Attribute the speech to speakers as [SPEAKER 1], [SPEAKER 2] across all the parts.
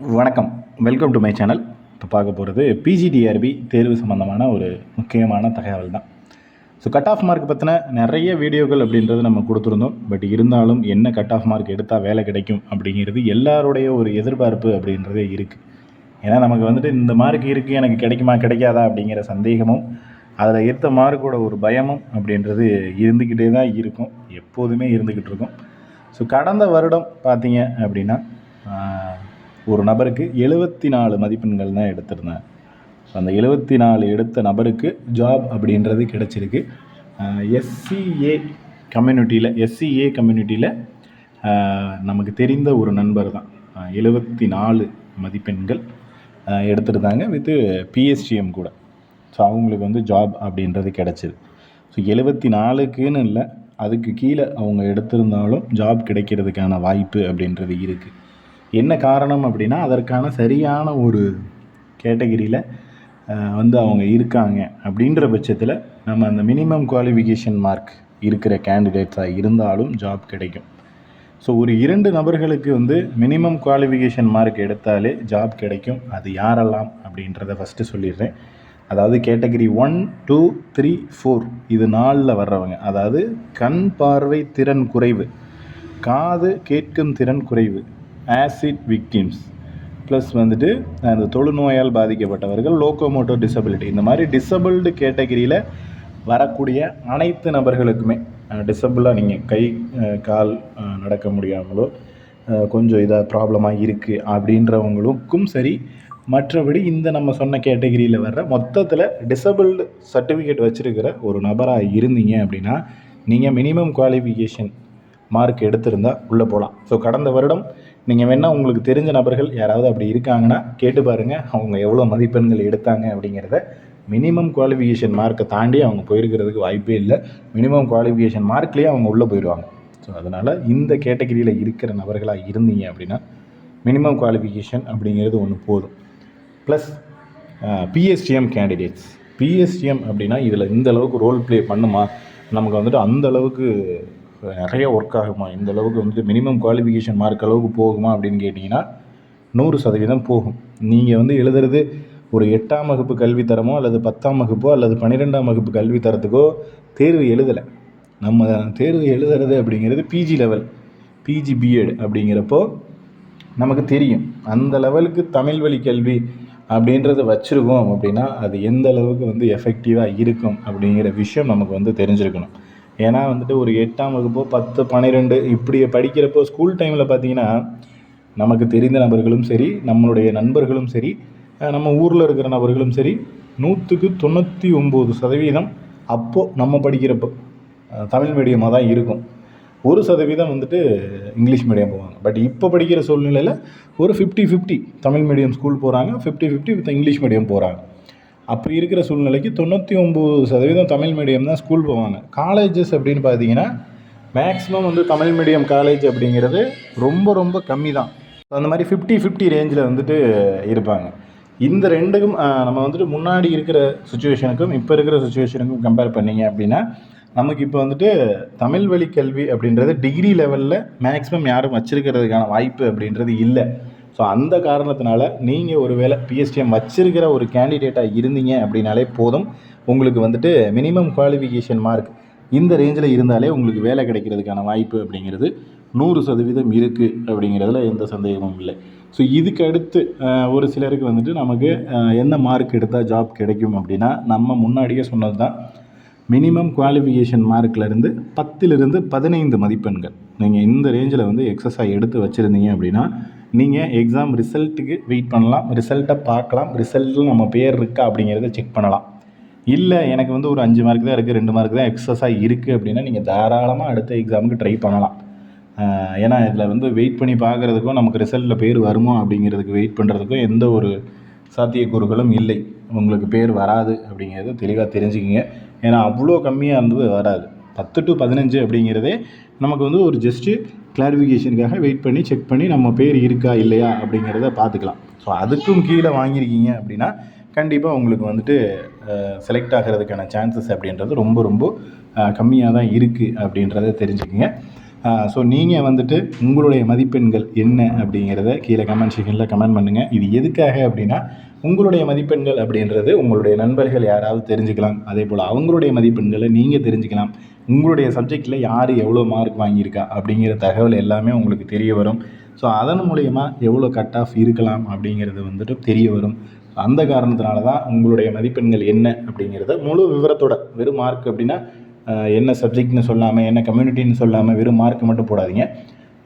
[SPEAKER 1] வணக்கம். Welcome to my channel இப்போ பார்க்க போகிறது பிஜிடிஆர்பி தேர்வு சம்மந்தமான ஒரு முக்கியமான தகவல் தான். ஸோ கட் ஆஃப் மார்க் பற்றின நிறைய வீடியோக்கள் அப்படின்றது நம்ம கொடுத்துருந்தோம். பட் இருந்தாலும் என்ன கட் ஆஃப் மார்க் எடுத்தால் வேலை கிடைக்கும் அப்படிங்கிறது எல்லாருடைய ஒரு எதிர்பார்ப்பு அப்படின்றதே இருக்குது ஏன்னா நமக்கு வந்துட்டு இந்த மார்க் இருக்குது எனக்கு கிடைக்குமா கிடைக்காதா அப்படிங்கிற சந்தேகமும் அதில் எடுத்த மார்க்கோட ஒரு பயமும் அப்படின்றது இருந்துக்கிட்டே தான் இருக்கும். எப்போதுமே இருந்துக்கிட்டு இருக்கும். ஸோ கடந்த வருடம் பார்த்தீங்க அப்படின்னா ஒரு நபருக்கு எழுபத்தி நாலு மதிப்பெண்கள் தான் எடுத்திருந்தேன். ஸோ அந்த எழுபத்தி நாலு எடுத்த நபருக்கு ஜாப் அப்படின்றது கிடச்சிருக்கு. எஸ்சிஏ கம்யூனிட்டியில் எஸ்சிஏ கம்யூனிட்டியில் நமக்கு தெரிந்த ஒரு நண்பர் தான். எழுபத்தி நாலு மதிப்பெண்கள் எடுத்துருந்தாங்க வித்து பிஎஸ்டிஎம் கூட. ஸோ அவங்களுக்கு வந்து ஜாப் அப்படின்றது கிடச்சிது. ஸோ எழுபத்தி நாலுக்குன்னு இல்லை அதுக்கு கீழே அவங்க எடுத்திருந்தாலும் ஜாப் கிடைக்கிறதுக்கான வாய்ப்பு அப்படின்றது இருக்குது என்ன காரணம் அப்படின்னா அதற்கான சரியான ஒரு கேட்டகிரியில் வந்து அவங்க இருக்காங்க. அப்படின்ற பட்சத்தில் நம்ம அந்த மினிமம் குவாலிஃபிகேஷன் மார்க் இருக்கிற கேண்டிடேட்ஸாக இருந்தாலும் ஜாப் கிடைக்கும். ஸோ ஒரு இரண்டு நபர்களுக்கு வந்து மினிமம் குவாலிஃபிகேஷன் மார்க் எடுத்தாலே ஜாப் கிடைக்கும். அது யாரெல்லாம் அப்படின்றத ஃபஸ்ட்டு சொல்லிடுறேன். அதாவது category one two three four இது நாலில் வர்றவங்க. அதாவது கண் பார்வை திறன் குறைவு. காது கேட்கும் திறன் குறைவு. ஆசிட் விக்டிம்ஸ் ப்ளஸ் வந்துட்டு அந்த தொழுநோயால் பாதிக்கப்பட்டவர்கள் லோக்கோமோட்டோ டிசபிலிட்டி இந்த மாதிரி டிசபிள்டு கேட்டகிரியில் வரக்கூடிய அனைத்து நபர்களுக்குமே டிசபிளாக நீங்கள் கை கால் நடக்க முடியாமலோ கொஞ்சம் இதாக ப்ராப்ளமாக இருக்குது அப்படின்றவங்களுக்கும் சரி மற்றபடி இந்த நம்ம சொன்ன கேட்டகிரியில் வர்ற மொத்தத்தில் டிசபிள்டு சர்டிஃபிகேட் வச்சுருக்கிற ஒரு நபராக இருந்தீங்க அப்படின்னா நீங்கள் மினிமம் குவாலிஃபிகேஷன் மார்க் எடுத்திருந்தா உள்ளே போகலாம் ஸோ கடந்த வருடம் நீங்கள் வேணால் உங்களுக்கு தெரிஞ்ச நபர்கள் யாராவது அப்படி இருக்காங்கன்னா கேட்டு பாருங்கள் அவங்க எவ்வளோ மதிப்பெண்கள் எடுத்தாங்க அப்படிங்கிறத மினிமம் குவாலிஃபிகேஷன் மார்க்கை தாண்டி அவங்க போயிருக்கிறதுக்கு வாய்ப்பே இல்லை. மினிமம் குவாலிஃபிகேஷன் மார்க்லேயே அவங்க உள்ளே போயிடுவாங்க. ஸோ அதனால் இந்த கேட்டகரியில் இருக்கிற நபர்களாக இருந்தீங்க அப்படின்னா மினிமம் குவாலிஃபிகேஷன் அப்படிங்கிறது ஒன்று போதும். ப்ளஸ் பிஎஸ்டிஎம் கேண்டிடேட்ஸ் பிஎஸ்டிஎம் அப்படின்னா இதில் இந்த அளவுக்கு ரோல் ப்ளே பண்ணுமா? நமக்கு வந்துட்டு அந்த அளவுக்கு நிறைய ஒர்க் ஆகுமா? இந்த அளவுக்கு வந்துட்டு மினிமம் குவாலிஃபிகேஷன் மார்க் அளவுக்கு போகுமா அப்படின்னு கேட்டிங்கன்னா நூறு சதவீதம் போகும். நீங்கள் வந்து எழுதுறது ஒரு எட்டாம் வகுப்பு கல்வித்தரமோ அல்லது பத்தாம் வகுப்போ அல்லது பன்னிரெண்டாம் வகுப்பு கல்வித்தரத்துக்கோ தேர்வு எழுதலை. நம்ம தேர்வு எழுதுறது அப்படிங்கிறது பிஜி லெவல் பிஜி பிஎட் அப்படிங்கிறப்போ நமக்கு தெரியும். அந்த லெவலுக்கு தமிழ் வழி கல்வி அப்படின்றத வச்சுருக்கோம் அப்படின்னா அது எந்த அளவுக்கு வந்து எஃபெக்டிவாக இருக்கும் அப்படிங்கிற விஷயம் நமக்கு வந்து தெரிஞ்சிருக்கணும். ஏன்னா வந்துட்டு ஒரு எட்டாம் வகுப்போ பத்து பன்னிரெண்டு இப்படி படிக்கிறப்போ ஸ்கூல் டைமில் பார்த்தீங்கன்னா நமக்கு தெரிந்த நபர்களும் சரி நம்மளுடைய நண்பர்களும் சரி நம்ம ஊரில் இருக்கிற நபர்களும் சரி நூற்றுக்கு தொண்ணூற்றி ஒம்பது சதவீதம் அப்போது நம்ம படிக்கிறப்போ தமிழ் மீடியமாக தான் இருக்கும். ஒரு சதவீதம் வந்துட்டு இங்கிலீஷ் மீடியம் போவாங்க. பட் இப்போ படிக்கிற சூழ்நிலையில் ஒரு fifty fifty Tamil medium school போகிறாங்க fifty fifty with English medium போகிறாங்க அப்படி இருக்கிற சூழ்நிலைக்கு தொண்ணூற்றி ஒம்பது சதவீதம் தமிழ் மீடியம் தான் ஸ்கூல் போவாங்க. காலேஜஸ் அப்படின்னு பார்த்தீங்கன்னா மேக்ஸிமம் வந்து தமிழ் மீடியம் காலேஜ் அப்படிங்கிறது ரொம்ப ரொம்ப கம்மி தான் அந்த மாதிரி ஃபிஃப்டி ஃபிஃப்டி ரேஞ்சில் வந்துட்டு இருப்பாங்க. இந்த ரெண்டுக்கும் நம்ம வந்துட்டு முன்னாடி இருக்கிற சுச்சுவேஷனுக்கும் இப்போ இருக்கிற சுச்சுவேஷனுக்கும் கம்பேர் பண்ணீங்க அப்படின்னா நமக்கு இப்போ வந்துட்டு தமிழ் வழி கல்வி அப்படின்றது டிகிரி லெவலில் மேக்ஸிமம் யாரும் வச்சிருக்கிறதுக்கான வாய்ப்பு அப்படின்றது இல்லை. ஸோ அந்த காரணத்தினால நீங்கள் ஒரு வேளை பிஎஸ்டிஎம் வச்சிருக்கிற ஒரு கேண்டிடேட்டாக இருந்தீங்க அப்படின்னாலே போதும். உங்களுக்கு வந்துட்டு மினிமம் குவாலிஃபிகேஷன் மார்க் இந்த ரேஞ்சில் இருந்தாலே உங்களுக்கு வேலை கிடைக்கிறதுக்கான வாய்ப்பு அப்படிங்கிறது நூறு சதவீதம் இருக்குது அப்படிங்கிறதுல எந்த சந்தேகமும் இல்லை. ஸோ இதுக்கு அடுத்து ஒரு சிலருக்கு வந்துட்டு நமக்கு என்ன மார்க் எடுத்தால் ஜாப் கிடைக்கும் அப்படின்னா நம்ம முன்னாடியே சொன்னது தான் மினிமம் குவாலிஃபிகேஷன் மார்க்லேருந்து பத்திலிருந்து பதினைந்து மதிப்பெண்கள். நீங்கள் இந்த ரேஞ்சில் வந்து எக்ஸஸாக எடுத்து வச்சுருந்தீங்க அப்படின்னா நீங்கள் எக்ஸாம் ரிசல்ட்டுக்கு வெயிட் பண்ணலாம். ரிசல்ட்டை பார்க்கலாம். ரிசல்ட்டில் நம்ம பேர் இருக்கா அப்படிங்கிறத செக் பண்ணலாம். இல்லை எனக்கு வந்து ஒரு அஞ்சு மார்க் தான் இருக்குது ரெண்டு மார்க் தான் எக்ஸஸாக இருக்குது அப்படின்னா நீங்கள் தாராளமாக அடுத்த எக்ஸாமுக்கு ட்ரை பண்ணலாம். ஏன்னா இதில் வந்து வெயிட் பண்ணி பார்க்குறதுக்கும் நமக்கு ரிசல்ட்டில் பேர் வருமோ அப்படிங்கிறதுக்கு வெயிட் பண்ணுறதுக்கும் எந்த ஒரு சாத்தியக்கூறுகளும் இல்லை. உங்களுக்கு பேர் வராது அப்படிங்கிறத தெளிவாக தெரிஞ்சுக்கிங்க. ஏன்னா அவ்வளோ கம்மியாக இருந்தது வராது. பத்து டு பதினஞ்சு அப்படிங்கிறதே நமக்கு வந்து ஒரு ஜஸ்ட்டு கிளாரிஃபிகேஷனுக்காக வெயிட் பண்ணி செக் பண்ணி நம்ம பேர் இருக்கா இல்லையா அப்படிங்கிறத பார்த்துக்கலாம். ஸோ அதுக்கும் கீழே வாங்கியிருக்கீங்க அப்படின்னா கண்டிப்பாக உங்களுக்கு வந்துட்டு செலக்ட் ஆகிறதுக்கான சான்சஸ் அப்படின்றது ரொம்ப ரொம்ப கம்மியாக தான் இருக்குது அப்படின்றத தெரிஞ்சுக்கங்க. ஸோ நீங்கள் வந்துட்டு உங்களுடைய மதிப்பெண்கள் என்ன அப்படிங்கிறத கீழே கமெண்ட் செக்ஷனில் கமெண்ட் பண்ணுங்கள் இது எதுக்காக அப்படின்னா உங்களுடைய மதிப்பெண்கள் அப்படின்றது உங்களுடைய நண்பர்கள் யாராவது தெரிஞ்சுக்கலாம். அதே போல் அவங்களுடைய மதிப்பெண்களை நீங்கள் தெரிஞ்சுக்கலாம். உங்களுடைய சப்ஜெக்டில் யார் எவ்வளோ மார்க் வாங்கியிருக்கா அப்படிங்கிற தகவல் எல்லாமே உங்களுக்கு தெரிய வரும். ஸோ அதன் மூலயமா எவ்வளோ கட் ஆஃப் இருக்கலாம் அப்படிங்கிறது வந்துட்டு தெரிய வரும். அந்த காரணத்தினால தான் உங்களுடைய மதிப்பெண்கள் என்ன அப்படிங்கிறத முழு விவரத்தோட வெறும் மார்க் அப்படின்னா என்ன சப்ஜெக்ட்னு சொல்லாமல் என்ன கம்யூனிட்டின்னு சொல்லாமல் வெறும் மார்க் மட்டும் போடாதீங்க.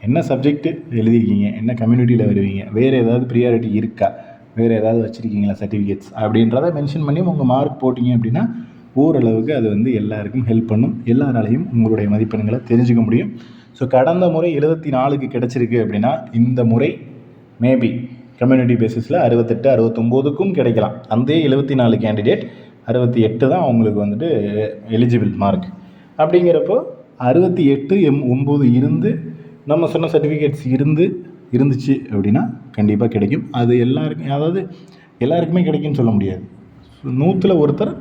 [SPEAKER 1] என்ன சப்ஜெக்ட்டு எழுதியிருக்கீங்க என்ன கம்யூனிட்டியில் வருவீங்க வேறு ஏதாவது ப்ரியாரிட்டி இருக்கா? வேறு ஏதாவது வச்சுருக்கீங்களா சர்டிஃபிகேட்ஸ் அப்படின்றத மென்ஷன் பண்ணி உங்கள் மார்க் போட்டிங்க அப்படின்னா ஓரளவுக்கு அது வந்து எல்லாருக்கும் ஹெல்ப் பண்ணும். எல்லாராலையும் உங்களுடைய மதிப்பெண்களை தெரிஞ்சுக்க முடியும். ஸோ கடந்த முறை எழுபத்தி நாலுக்கு கிடச்சிருக்கு அப்படின்னா இந்த முறை மேபி கம்யூனிட்டி பேசிஸில் அறுபத்தெட்டு அறுபத்தொம்போதுக்கும் கிடைக்கலாம். அந்த எழுபத்தி நாலு கேண்டிடேட் அறுபத்தி எட்டு தான் அவங்களுக்கு வந்துட்டு எலிஜிபிள் மார்க் அப்படிங்கிறப்போ அறுபத்தி எட்டு எம் ஒம்பது இருந்து நம்ம சொன்ன சர்டிஃபிகேட்ஸ் இருந்து இருந்துச்சு அப்படின்னா கண்டிப்பாக கிடைக்கும். அது எல்லாருக்கும் அதாவது எல்லாருக்குமே கிடைக்கும்னு சொல்ல முடியாது. நூற்றில் ஒருத்தர்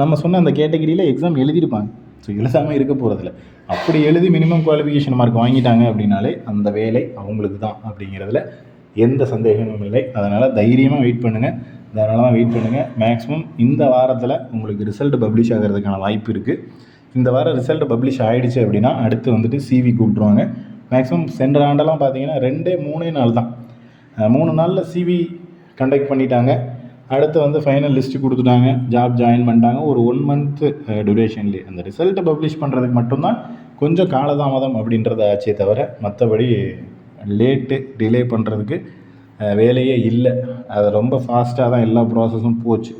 [SPEAKER 1] நம்ம சொன்ன அந்த கேட்டகரியில் எக்ஸாம் எழுதியிருப்பாங்க. ஸோ எழுதாமல் இருக்க போகிறதில்ல அப்படி எழுதி மினிமம் குவாலிஃபிகேஷன் மார்க் வாங்கிட்டாங்க அப்படின்னாலே அந்த வேலை அவங்களுக்கு தான் அப்படிங்கிறதுல எந்த சந்தேகமும் இல்லை. அதனால் தைரியமாக வெயிட் பண்ணுங்கள் தாராளமாக வெயிட் பண்ணுங்கள் மேக்ஸிமம் இந்த வாரத்தில் உங்களுக்கு ரிசல்ட் பப்ளிஷ் ஆகிறதுக்கான வாய்ப்பு இருக்குது இந்த வாரம் ரிசல்ட் பப்ளிஷ் ஆகிடுச்சு அப்படின்னா அடுத்து வந்துட்டு சிவி கூப்பிட்ருவாங்க மேக்ஸிமம் சென்ற ஆண்டெல்லாம் பார்த்தீங்கன்னா ரெண்டே மூணே நாள் தான். மூணு நாளில் சிவி கண்டக்ட் பண்ணிட்டாங்க. அடுத்து வந்து ஃபைனல் லிஸ்ட்டு கொடுத்துட்டாங்க. ஜாப் ஜாயின் பண்ணிட்டாங்க. ஒரு ஒன் மந்த்து டியூரேஷன்லேயே அந்த ரிசல்ட்டை பப்ளிஷ் பண்ணுறதுக்கு மட்டும்தான் கொஞ்சம் காலதாமதம் அப்படின்றத ஆச்சே தவிர மற்றபடி லேட்டு டிலே பண்ணுறதுக்கு வேலையே இல்லை. அது ரொம்ப ஃபாஸ்ட்டாக தான் எல்லா ப்ராசஸும் போச்சு.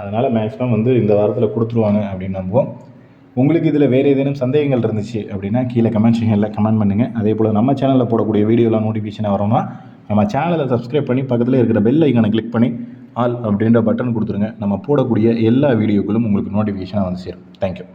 [SPEAKER 1] அதனால் மேக்ஸிமம் வந்து இந்த வாரத்தில் கொடுத்துருவாங்க அப்படின்னு நம்புவோம். உங்களுக்கு இதில் வேறு ஏதேனும் சந்தேகங்கள் இருந்துச்சு அப்படின்னா கீழே கமெண்ட் செக்ஷனில் கமெண்ட் பண்ணுங்கள் அதே போல் நம்ம சேனலில் போடக்கூடிய வீடியோலாம் நோட்டிஃபிகேஷனாக வரோம்னா நம்ம சேனலை சப்ஸ்கிரைப் பண்ணி பக்கத்தில் இருக்கிற பெல் ஐக்கனை கிளிக் பண்ணி ஆல் அப்படின்ற பட்டன் கொடுத்துருங்க. நம்ம போடக்கூடிய எல்லா வீடியோக்களும் உங்களுக்கு நோட்டிஃபிகேஷனாக வந்து சேரும். தேங்க்யூ